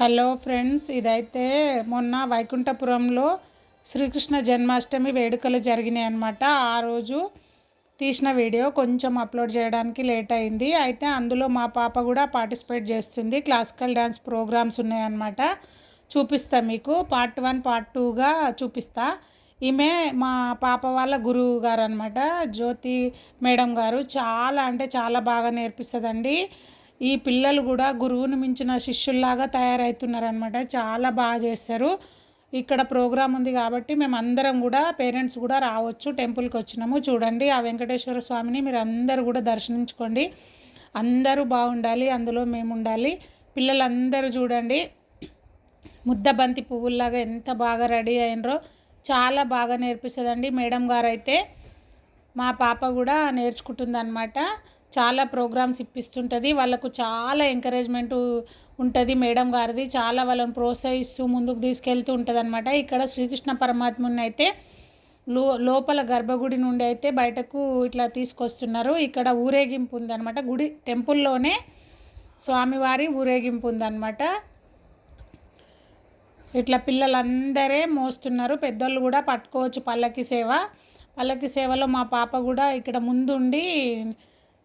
Hello friends ఇదైతే మొన్న వైకుంఠపురంలో శ్రీకృష్ణ జన్మాష్టమి వేడుకలు జరిగినాయి అనమాట ఆ రోజు తీసిన వీడియో కొంచెం అప్లోడ్ చేయడానికి లేట్ అయింది. అయితే అందులో మా పాప కూడా పార్టిసిపేట్ చేస్తుంది. క్లాసికల్ డ్యాన్స్ ప్రోగ్రామ్స్ ఉన్నాయన్నమాట చూపిస్తా మీకు. పార్ట్ వన్ పార్ట్ టూగా చూపిస్తా. ఈమె మా పాప వాళ్ళ గురువు గారు అనమాట జ్యోతి మేడం గారు. చాలా అంటే చాలా బాగా నేర్పిస్తుందండి. ఈ పిల్లలు కూడా గురువుని మించిన శిష్యుల్లాగా తయారవుతున్నారనమాట చాలా బాగా చేస్తారు. ఇక్కడ ప్రోగ్రాం ఉంది కాబట్టి మేము అందరం కూడా పేరెంట్స్ కూడా రావచ్చు టెంపుల్కి వచ్చినాము. చూడండి ఆ వెంకటేశ్వర స్వామిని మీరు అందరూ కూడా దర్శించుకోండి. అందరూ బాగుండాలి అందులో మేము ఉండాలి పిల్లలందరూ చూడండి ముద్దబంతి పువ్వుల్లాగా ఎంత బాగా రెడీ అయినరో చాలా బాగా నేర్పిస్తుందండి. మేడం గారు అయితే మా పాప కూడా నేర్చుకుంటుంది చాలా ప్రోగ్రామ్స్ ఇప్పిస్తుంటుంది. వాళ్ళకు చాలా ఎంకరేజ్మెంట్ ఉంటుంది మేడం గారిది. చాలా వాళ్ళని ప్రోత్సహిస్తూ ముందుకు తీసుకెళ్తూ ఉంటుంది అనమాట ఇక్కడ శ్రీకృష్ణ పరమాత్ముని అయితే లో లోపల గర్భగుడి నుండి అయితే బయటకు ఇట్లా తీసుకొస్తున్నారు. ఇక్కడ ఊరేగింపు ఉందన్నమాట. గుడి టెంపుల్లోనే స్వామివారి ఊరేగింపు ఉందన్నమాట. ఇట్లా పిల్లలందరే మోస్తున్నారు. పెద్దోళ్ళు కూడా పట్టుకోవచ్చు పల్లకి సేవ. పల్లకి సేవలో మా పాప కూడా ఇక్కడ ముందుండి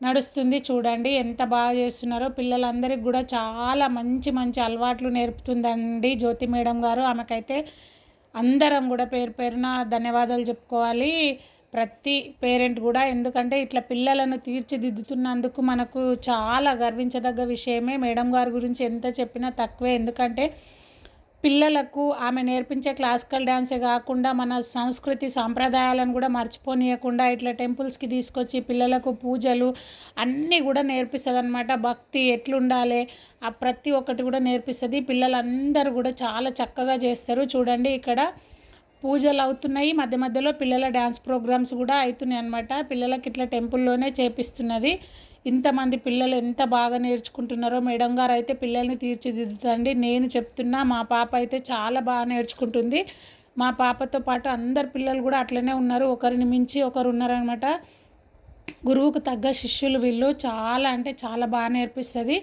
నడుస్తుంది. చూడండి ఎంత బాగా చేస్తున్నారో. పిల్లలందరికీ కూడా చాలా మంచి మంచి అలవాట్లు నేర్పుతుందండి జ్యోతి మేడం గారు. ఆమెకైతే అందరం కూడా పేరు పేరున ధన్యవాదాలు చెప్పుకోవాలి. ప్రతి పేరెంట్ కూడా ఎందుకంటే ఇట్లా పిల్లలను తీర్చిదిద్దుతున్నందుకు మనకు చాలా గర్వించదగ్గ విషయమే మేడం గారి గురించి ఎంత చెప్పినా తక్కువే. ఎందుకంటే పిల్లలకు ఆమె నేర్పించే క్లాసికల్ డ్యాన్సే కాకుండా మన సంస్కృతి సాంప్రదాయాలను కూడా మర్చిపోనీయకుండా ఇట్లా టెంపుల్స్కి తీసుకొచ్చి పిల్లలకు పూజలు అన్నీ కూడా నేర్పిస్తుంది అనమాట భక్తి ఎట్లుండాలి? ఆ ప్రతి ఒక్కటి కూడా నేర్పిస్తుంది. పిల్లలందరూ కూడా చాలా చక్కగా చేస్తారు. చూడండి ఇక్కడ పూజలు అవుతున్నాయి. మధ్య మధ్యలో పిల్లల డ్యాన్స్ ప్రోగ్రామ్స్ కూడా అవుతున్నాయి అనమాట పిల్లలకి ఇట్లా టెంపుల్లోనే చేపిస్తున్నది. ఇంతమంది పిల్లలు ఎంత బాగా నేర్చుకుంటున్నారో మేడం గారు అయితే పిల్లల్ని తీర్చిదిద్దుతండి నేను చెప్తున్నా మా పాప అయితే చాలా బాగా నేర్చుకుంటుంది. మా పాపతో పాటు అందరు పిల్లలు కూడా అట్లనే ఉన్నారు. ఒకరిని మించి ఒకరు ఉన్నారనమాట గురువుకు తగ్గ శిష్యులు వీళ్ళు చాలా అంటే చాలా బాగా నేర్పిస్తుంది.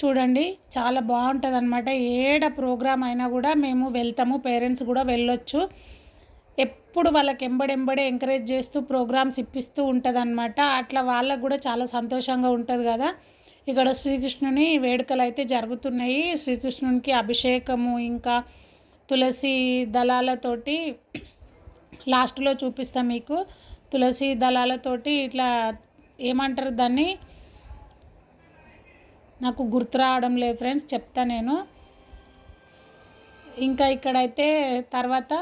చూడండి చాలా బాగుంటుంది అనమాట ఏడ ప్రోగ్రామ్ అయినా కూడా మేము వెళ్తాము పేరెంట్స్ కూడా వెళ్ళొచ్చు. ఎప్పుడు వాళ్ళకి ఎంబడెంబడే ఎంకరేజ్ చేస్తూ ప్రోగ్రామ్స్ ఇప్పిస్తూ ఉంటుంది అనమాట అట్లా వాళ్ళకు కూడా చాలా సంతోషంగా ఉంటుంది కదా. ఇక్కడ శ్రీకృష్ణుని వేడుకలు అయితే జరుగుతున్నాయి. శ్రీకృష్ణునికి అభిషేకము ఇంకా తులసి దళాలతోటి లాస్ట్లో చూపిస్తాం మీకు. తులసి దళాలతోటి ఇట్లా ఏమంటారు దాన్ని? నాకు గుర్తు రావడం లేదు ఫ్రెండ్స్ చెప్తా నేను. ఇంకా ఇక్కడైతే తర్వాత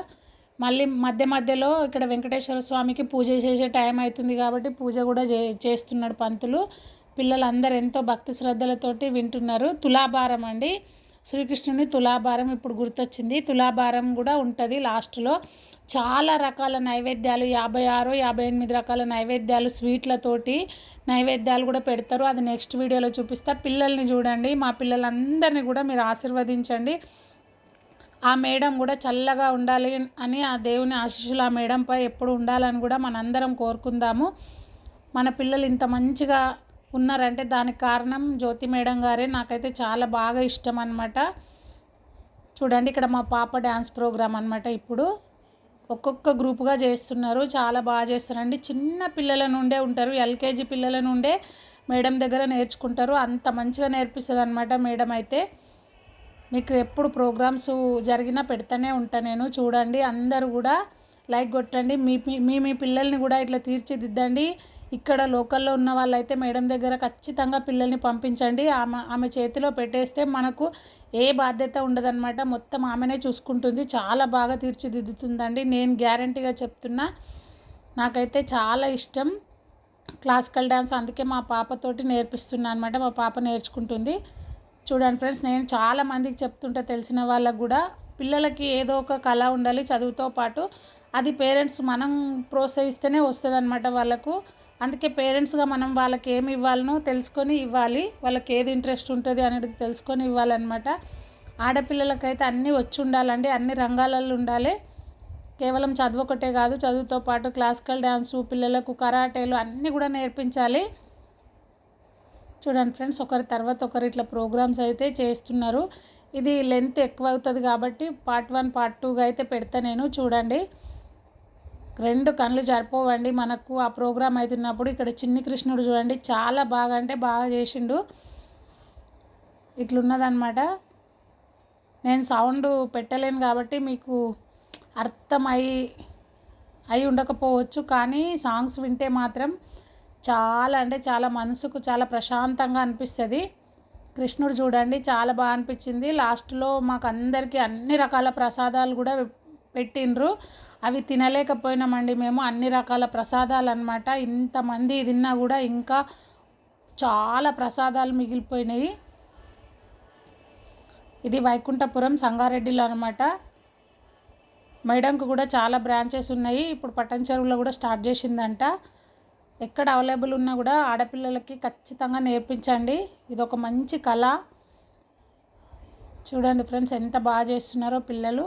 మళ్ళీ మధ్య మధ్యలో ఇక్కడ వెంకటేశ్వర స్వామికి పూజ చేసే టైం అవుతుంది కాబట్టి పూజ కూడా చే చేస్తున్నాడు పంతులు. పిల్లలందరూ ఎంతో భక్తి శ్రద్ధలతోటి వింటున్నారు. తులాభారం అండి. శ్రీకృష్ణుని తులాభారం ఇప్పుడు గుర్తొచ్చింది. తులాభారం కూడా ఉంటుంది లాస్ట్లో. చాలా రకాల నైవేద్యాలు యాభై ఆరు యాభై ఎనిమిది రకాల నైవేద్యాలు స్వీట్లతోటి నైవేద్యాలు కూడా పెడతారు. అది నెక్స్ట్ వీడియోలో చూపిస్తా. పిల్లల్ని చూడండి. మా పిల్లలందరినీ కూడా మీరు ఆశీర్వదించండి. ఆ మేడం కూడా చల్లగా ఉండాలి అని ఆ దేవుని ఆశీస్సులు ఆ మేడంపై ఎప్పుడు ఉండాలని కూడా మనందరం కోరుకుందాము. మన పిల్లలు ఇంత మంచిగా ఉన్నారంటే దానికి కారణం జ్యోతి మేడం గారే. నాకైతే చాలా బాగా ఇష్టం అనమాట చూడండి ఇక్కడ మా పాప డ్యాన్స్ ప్రోగ్రామ్ అనమాట ఇప్పుడు. ఒక్కొక్క గ్రూప్గా చేస్తున్నారు చాలా బాగా చేస్తారండి చిన్న పిల్లల నుండే ఉంటారు ఎల్కేజీ పిల్లల నుండే మేడం దగ్గర నేర్చుకుంటారు. అంత మంచిగా నేర్పిస్తుంది అనమాట మేడం అయితే. మీకు ఎప్పుడు ప్రోగ్రామ్స్ జరిగినా పెడతానే ఉంటా నేను. చూడండి అందరు కూడా లైక్ కొట్టండి. మీ మీ మీ పిల్లల్ని కూడా ఇట్లా తీర్చిదిద్దండి. ఇక్కడ లోకల్లో ఉన్న వాళ్ళైతే మేడం దగ్గర ఖచ్చితంగా పిల్లల్ని పంపించండి. ఆమె ఆమె చేతిలో పెట్టేస్తే మనకు ఏ బాధ్యత ఉండదన్నమాట. మొత్తం ఆమెనే చూసుకుంటుంది. చాలా బాగా తీర్చిదిద్దుతుందండి. నేను గ్యారంటీగా చెప్తున్నా నాకైతే చాలా ఇష్టం క్లాసికల్ డ్యాన్స్ అందుకే మా పాపతోటి నేర్పిస్తున్నా అనమాట మా పాప నేర్చుకుంటుంది. చూడండి ఫ్రెండ్స్ నేను చాలా మందికి చెప్తుంటే తెలిసిన వాళ్ళకు కూడా పిల్లలకి ఏదో ఒక కళ ఉండాలి చదువుతో పాటు. అది పేరెంట్స్ మనం ప్రోత్సహిస్తేనే వస్తుంది అనమాట వాళ్ళకు. అందుకే పేరెంట్స్గా మనం వాళ్ళకి ఏమి ఇవ్వాలనో తెలుసుకొని ఇవ్వాలి. వాళ్ళకి ఏది ఇంట్రెస్ట్ ఉంటుంది అనేది తెలుసుకొని ఇవ్వాలన్నమాట. ఆడపిల్లలకైతే అన్నీ వచ్చి ఉండాలండి అన్ని రంగాలలో ఉండాలి. కేవలం చదువు ఒకటే కాదు చదువుతో పాటు క్లాసికల్ డ్యాన్సు పిల్లలకు కరాటేలు అన్నీ కూడా నేర్పించాలి. చూడండి ఫ్రెండ్స్ ఒకరి తర్వాత ఒకరు ఇట్లా ప్రోగ్రామ్స్ అయితే చేస్తున్నారు. ఇది లెంత్ ఎక్కువ అవుతుంది కాబట్టి పార్ట్ వన్ పార్ట్ టూగా అయితే పెడతా నేను. చూడండి రెండు కళ్ళు జరిపోవండి మనకు. ఆ ప్రోగ్రామ్ అవుతున్నప్పుడు ఇక్కడ చిన్ని కృష్ణుడు చూడండి చాలా బాగా అంటే బాగా చేసిండు. ఇట్లున్నదనమాట నేను సౌండ్ పెట్టలేను కాబట్టి మీకు అర్థమై అయి ఉండకపోవచ్చు. కానీ సాంగ్స్ వింటే మాత్రం చాలా అంటే చాలా మనసుకు చాలా ప్రశాంతంగా అనిపిస్తుంది. కృష్ణుడు చూడండి చాలా బాగా అనిపించింది. లాస్ట్లో మాకు అందరికీ అన్ని రకాల ప్రసాదాలు కూడా పెట్టిండ్రు. అవి తినలేకపోయినామండి మేము అన్ని రకాల ప్రసాదాలు అనమాట ఇంతమంది తిన్నా కూడా ఇంకా చాలా ప్రసాదాలు మిగిలిపోయినాయి. ఇది వైకుంఠపురం సంగారెడ్డిలో అనమాట మేడంకు కూడా చాలా బ్రాంచెస్ ఉన్నాయి. ఇప్పుడు పట్టణ చెరువులో కూడా స్టార్ట్ చేసిందంట. ఎక్కడ అవైలబుల్ ఉన్నా కూడా ఆడపిల్లలకి ఖచ్చితంగా నేర్పించండి. ఇది ఒక మంచి కళ. చూడండి ఫ్రెండ్స్ ఎంత బాగా చేస్తున్నారో పిల్లలు.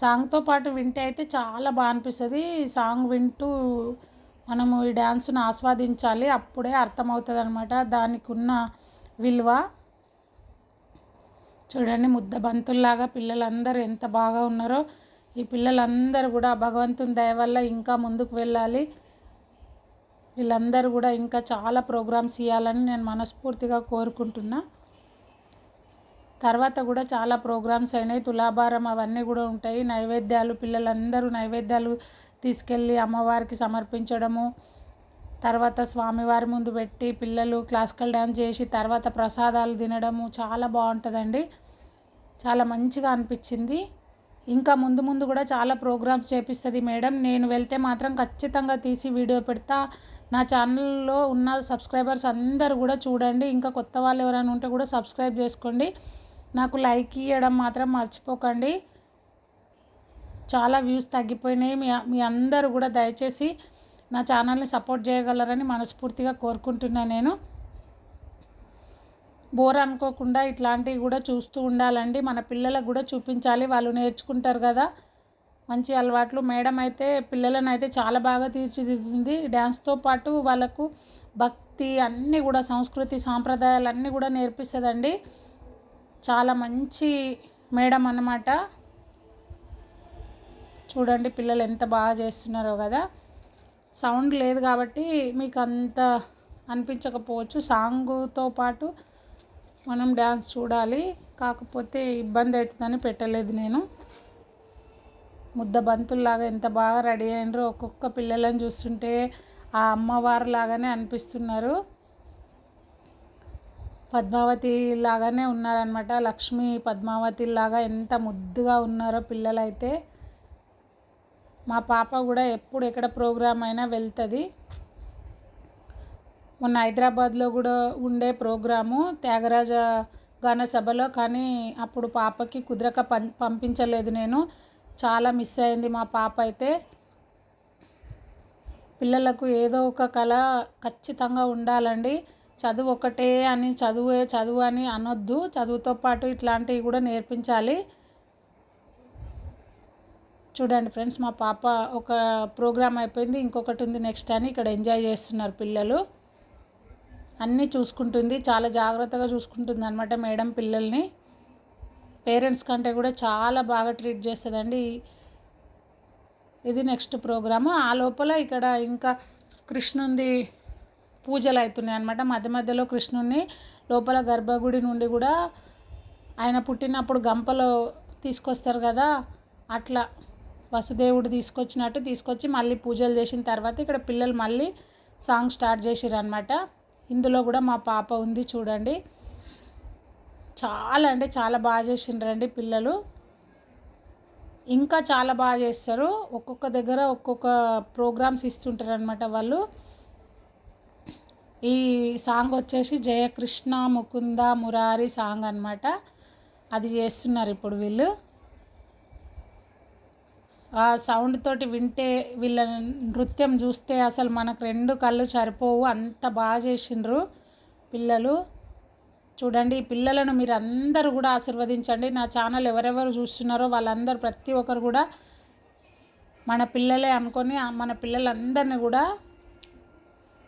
సాంగ్తో పాటు వింటే అయితే చాలా బాగా అనిపిస్తుంది. సాంగ్ వింటూ మనము ఈ డ్యాన్స్ను ఆస్వాదించాలి. అప్పుడే అర్థమవుతుంది అనమాట దానికి ఉన్న విలువ. చూడండి ముద్ద బంతుల్లాగా పిల్లలందరూ ఎంత బాగా ఉన్నారో. ఈ పిల్లలందరూ కూడా భగవంతుని దయ వల్ల ఇంకా ముందుకు వెళ్ళాలి. వీళ్ళందరూ కూడా ఇంకా చాలా ప్రోగ్రామ్స్ ఇవ్వాలని నేను మనస్ఫూర్తిగా కోరుకుంటున్నా. తర్వాత కూడా చాలా ప్రోగ్రామ్స్ అయినాయి. తులాభారం అవన్నీ కూడా ఉంటాయి. నైవేద్యాలు పిల్లలందరూ నైవేద్యాలు తీసుకెళ్ళి అమ్మవారికి సమర్పించడము. తర్వాత స్వామివారి ముందు పెట్టి పిల్లలు క్లాసికల్ డ్యాన్స్ చేసి తర్వాత ప్రసాదాలు తినడము. చాలా బాగుంటుందండి. చాలా మంచిగా అనిపించింది. ఇంకా ముందు ముందు కూడా చాలా ప్రోగ్రామ్స్ చేపిస్తుంది మేడం. నేను వెళ్తే మాత్రం ఖచ్చితంగా తీసి వీడియో పెడతా. నా ఛానల్లో ఉన్న సబ్స్క్రైబర్స్ అందరు కూడా చూడండి. ఇంకా కొత్త వాళ్ళు ఎవరైనా ఉంటే కూడా సబ్స్క్రైబ్ చేసుకోండి. నాకు లైక్ ఇవ్వడం మాత్రం మర్చిపోకండి. చాలా వ్యూస్ తగ్గిపోయినాయి. మీ మీ అందరూ కూడా దయచేసి నా ఛానల్ని సపోర్ట్ చేయగలరని మనస్ఫూర్తిగా కోరుకుంటున్నాను నేను. బోర్ అనుకోకుండా ఇట్లాంటివి కూడా చూస్తూ ఉండాలండి. మన పిల్లలకు కూడా చూపించాలి. వాళ్ళు నేర్చుకుంటారు కదా. మంచి అలవాట్లు. మేడం అయితే పిల్లలను అయితే చాలా బాగా తీర్చిదిద్దింది. డ్యాన్స్తో పాటు వాళ్ళకు భక్తి అన్నీ కూడా సంస్కృతి సాంప్రదాయాలు అన్నీ కూడా నేర్పిస్తుందండి. చాలా మంచి మేడం అన్నమాట. చూడండి పిల్లలు ఎంత బాగా చేస్తున్నారో కదా. సౌండ్ లేదు కాబట్టి మీకు అంత అనిపించకపోవచ్చు. సాంగ్తో పాటు మనం డ్యాన్స్ చూడాలి. కాకపోతే ఇబ్బంది అవుతుందని పెట్టలేదు నేను. ముద్ద బంతుల్లాగా ఎంత బాగా రెడీ అయినరో ఒక్కొక్క పిల్లలను చూస్తుంటే ఆ అమ్మవారు లాగానే అనిపిస్తున్నారు. పద్మావతి లాగానే ఉన్నారనమాట లక్ష్మి పద్మావతి లాగా ఎంత ముద్దుగా ఉన్నారో పిల్లలైతే. మా పాప కూడా ఎప్పుడు ఎక్కడ ప్రోగ్రామ్ అయినా వెళ్తుంది. మొన్న హైదరాబాద్లో కూడా ఉండే ప్రోగ్రాము త్యాగరాజ గాన సభలో కానీ అప్పుడు పాపకి కుదరక పం పంపించలేదు నేను. చాలా మిస్ అయింది మా పాప అయితే. పిల్లలకు ఏదో ఒక కళ ఖచ్చితంగా ఉండాలండి. చదువు ఒకటే అని చదువే చదువు అని అనొద్దు. చదువుతో పాటు ఇట్లాంటివి కూడా నేర్పించాలి. చూడండి ఫ్రెండ్స్ మా పాప ఒక ప్రోగ్రామ్ అయిపోయింది. ఇంకొకటి ఉంది నెక్స్ట్ అని ఇక్కడ ఎంజాయ్ చేస్తున్నారు పిల్లలు. అన్నీ చూసుకుంటుంది చాలా జాగ్రత్తగా చూసుకుంటుంది అనమాట మేడం పిల్లల్ని. పేరెంట్స్ కంటే కూడా చాలా బాగా ట్రీట్ చేస్తుందండి. ఇది నెక్స్ట్ ప్రోగ్రాము. ఆ లోపల ఇక్కడ ఇంకా కృష్ణుంది పూజలు అవుతున్నాయి అనమాట మధ్య మధ్యలో కృష్ణుని లోపల గర్భగుడి నుండి కూడా ఆయన పుట్టినప్పుడు గంపలో తీసుకొస్తారు కదా అట్లా వసుదేవుడు తీసుకొచ్చినట్టు తీసుకొచ్చి మళ్ళీ పూజలు చేసిన తర్వాత ఇక్కడ పిల్లలు మళ్ళీ సాంగ్ స్టార్ట్ చేసారు అనమాట ఇందులో కూడా మా పాప ఉంది చూడండి. చాలా అంటే చాలా బాగా చేసిండ్రండి పిల్లలు. ఇంకా చాలా బాగా చేస్తారు. ఒక్కొక్క దగ్గర ఒక్కొక్క ప్రోగ్రామ్స్ ఇస్తుంటారు అనమాట వాళ్ళు. ఈ సాంగ్ వచ్చేసి జయకృష్ణ ముకుంద మురారి సాంగ్ అనమాట అది చేస్తున్నారు ఇప్పుడు వీళ్ళు. ఆ సౌండ్ తోటి వింటే వీళ్ళ నృత్యం చూస్తే అసలు మనకు రెండు కళ్ళు సరిపోవు. అంత బాగా చేసిండ్రు పిల్లలు. చూడండి ఈ పిల్లలను మీరు అందరూ కూడా ఆశీర్వదించండి. నా ఛానల్ ఎవరెవరు చూస్తున్నారో వాళ్ళందరూ ప్రతి ఒక్కరు కూడా మన పిల్లలే అనుకొని మన పిల్లలందరినీ కూడా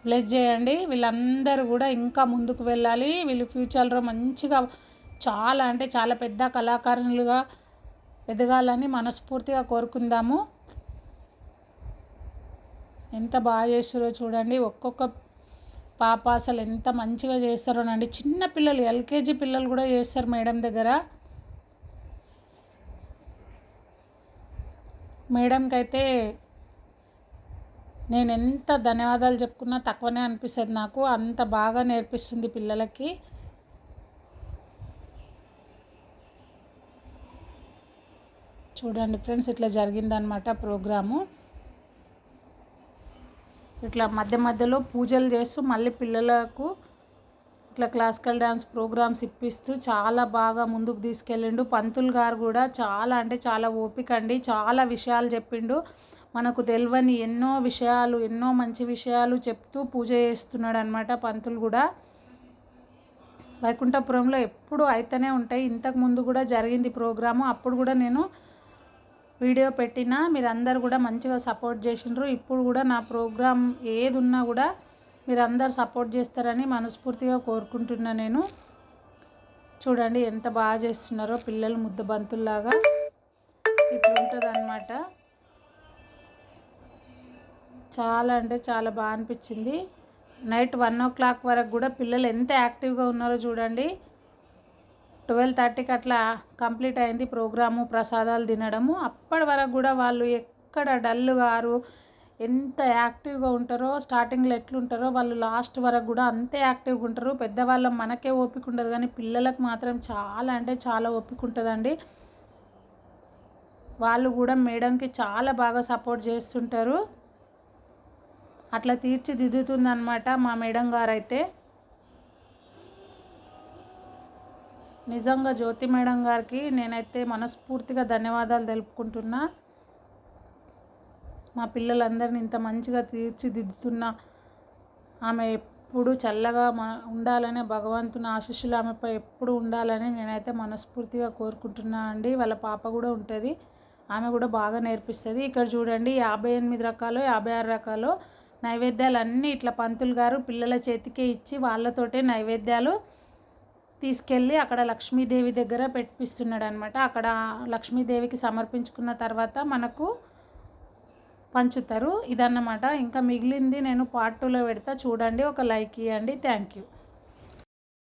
బ్లెస్ చేయండి. వీళ్ళందరూ కూడా ఇంకా ముందుకు వెళ్ళాలి. వీళ్ళు ఫ్యూచర్లో మంచిగా చాలా అంటే చాలా పెద్ద కళాకారులుగా ఎదగాలని మనస్ఫూర్తిగా కోరుకుందాము. ఎంత బాగా చేస్తారో చూడండి. ఒక్కొక్క పాప అసలు ఎంత మంచిగా చేస్తారోనండి. చిన్న పిల్లలు ఎల్కేజీ పిల్లలు కూడా చేస్తారు మేడం దగ్గర. మేడంకి అయితే నేను ఎంత ధన్యవాదాలు చెప్పుకున్నా తక్కువనే అనిపిస్తుంది నాకు. అంత బాగా నేర్పిస్తుంది పిల్లలకి. చూడండి ఫ్రెండ్స్ ఇట్లా జరిగిందనమాట ప్రోగ్రాము. ఇట్లా మధ్య మధ్యలో పూజలు చేస్తూ మళ్ళీ పిల్లలకు ఇట్లా క్లాసికల్ డ్యాన్స్ ప్రోగ్రామ్స్ ఇప్పిస్తూ చాలా బాగా ముందుకు తీసుకెళ్ళిండు. పంతులు గారు కూడా చాలా అంటే చాలా ఓపిక అండి. చాలా విషయాలు చెప్పిండు. మనకు తెలియని ఎన్నో విషయాలు ఎన్నో మంచి విషయాలు చెప్తూ పూజ చేస్తున్నాడు అనమాట పంతులు కూడా. వైకుంఠపురంలో ఎప్పుడు అయితేనే ఉంటాయి. ఇంతకు ముందు కూడా జరిగింది ప్రోగ్రాము. అప్పుడు కూడా నేను వీడియో పెట్టినా మీరందరు కూడా మంచిగా సపోర్ట్ చేసిండ్రు. ఇప్పుడు కూడా నా ప్రోగ్రామ్ ఏది ఉన్నా కూడా మీరందరూ సపోర్ట్ చేస్తారని మనస్ఫూర్తిగా కోరుకుంటున్నా నేను. చూడండి ఎంత బాగా చేస్తున్నారో పిల్లలు ముద్ద బంతుల్లాగా ఇట్లా ఉంటుంది అనమాట చాలా అంటే చాలా బాగా అనిపించింది. నైట్ వన్ ఓ క్లాక్ వరకు కూడా పిల్లలు ఎంత యాక్టివ్గా ఉన్నారో చూడండి. ట్వెల్వ్ థర్టీకి అట్లా కంప్లీట్ అయింది ప్రోగ్రాము ప్రసాదాలు తినడము. అప్పటి వరకు కూడా వాళ్ళు ఎక్కడ డల్ గారు ఎంత యాక్టివ్గా ఉంటారో స్టార్టింగ్లో ఎట్లుంటారో వాళ్ళు లాస్ట్ వరకు కూడా అంతే యాక్టివ్గా ఉంటారు. పెద్దవాళ్ళం మనకే ఓపిక ఉండదు కానీ పిల్లలకు మాత్రం చాలా అంటే చాలా ఓపిక ఉంటుందండి. వాళ్ళు కూడా మేడంకి చాలా బాగా సపోర్ట్ చేస్తుంటారు. అట్లా తీర్చిదిద్దుతుందనమాట మా మేడం గారు అయితే నిజంగా జ్యోతి మేడం గారికి నేనైతే మనస్ఫూర్తిగా ధన్యవాదాలు తెలుపుకుంటున్నా. మా పిల్లలందరిని ఇంత మంచిగా తీర్చిదిద్దుతున్న ఆమె ఎప్పుడు చల్లగా మా ఉండాలని భగవంతుని ఆశీస్సులు ఆమెపై ఎప్పుడు ఉండాలని నేనైతే మనస్ఫూర్తిగా కోరుకుంటున్నా అండి. వాళ్ళ పాప కూడా ఉంటుంది. ఆమె కూడా బాగా నేర్పిస్తుంది. ఇక్కడ చూడండి యాభై ఎనిమిది రకాలు యాభై ఆరు రకాలు నైవేద్యాలు అన్నీ ఇట్లా పంతులు గారు పిల్లల చేతికే ఇచ్చి వాళ్ళతోటే నైవేద్యాలు తీసుకెళ్ళి అక్కడ లక్ష్మీదేవి దగ్గర పెట్టిస్తున్నాడు అనమాట అక్కడ లక్ష్మీదేవికి సమర్పించుకున్న తర్వాత మనకు పంచుతారు. ఇదన్నమాట. ఇంకా మిగిలింది నేను పార్ట్ టూలో పెడతా. చూడండి. ఒక లైక్ ఇవ్వండి థ్యాంక్ యూ